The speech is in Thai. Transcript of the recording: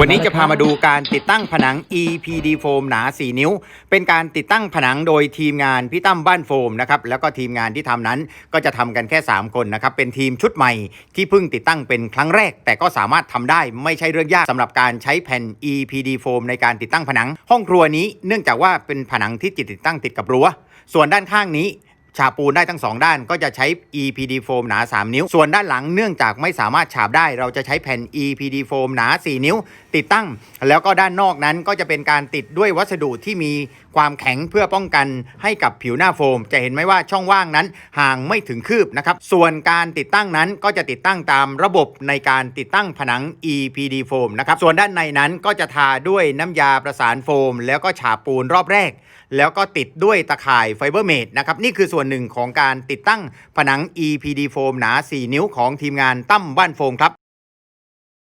วันนี้จะพามาดูการติดตั้งผนัง EPD โฟมหนา 4 นิ้ว เป็นการติดตั้งผนังโดยทีมงานพี่ตั้มบ้านโฟมนะครับแล้วก็ทีมงานที่ทำนั้นก็จะทำกันแค่ 3 คนนะครับเป็นทีมชุดใหม่ที่เพิ่งติดตั้งเป็นครั้งแรก แต่ก็สามารถทำได้ไม่ใช่เรื่องยากสำหรับการใช้แผ่น EPD โฟมในการติดตั้งผนัง ห้องครัวนี้เนื่องจากว่าเป็นผนังที่ติดตั้งติดกับรั้วส่วนด้านข้างนี้ ฉาบปูนได้ทั้ง 2 ด้านก็จะใช้ EPD โฟมหนา 3 นิ้ว ส่วนด้านหลังเนื่องจากไม่สามารถฉาบได้ เราจะใช้แผ่น EPD โฟมหนา 4 นิ้ว ติดตั้ง แล้วก็ด้านนอกนั้นก็จะเป็นการติดด้วยวัสดุที่มีความแข็งเพื่อป้องกันให้กับผิวหน้าโฟม จะเห็นไหมว่าช่องว่างนั้นห่างไม่ถึงคืบนะครับ ส่วนการติดตั้งนั้นก็จะติดตั้งตามระบบในการติดตั้งผนัง EPD โฟมนะครับ ส่วนด้านในนั้นก็จะทาด้วยน้ำยาประสานโฟม แล้วก็ฉาบปูนรอบแรกแล้วก็ติดด้วยตะข่ายไฟเบอร์เมดนะครับนี่คือส่วนหนึ่งของการติดตั้งผนัง EPD โฟมหนา 4 นิ้วของทีมงานตั้มบ้านโฟมครับ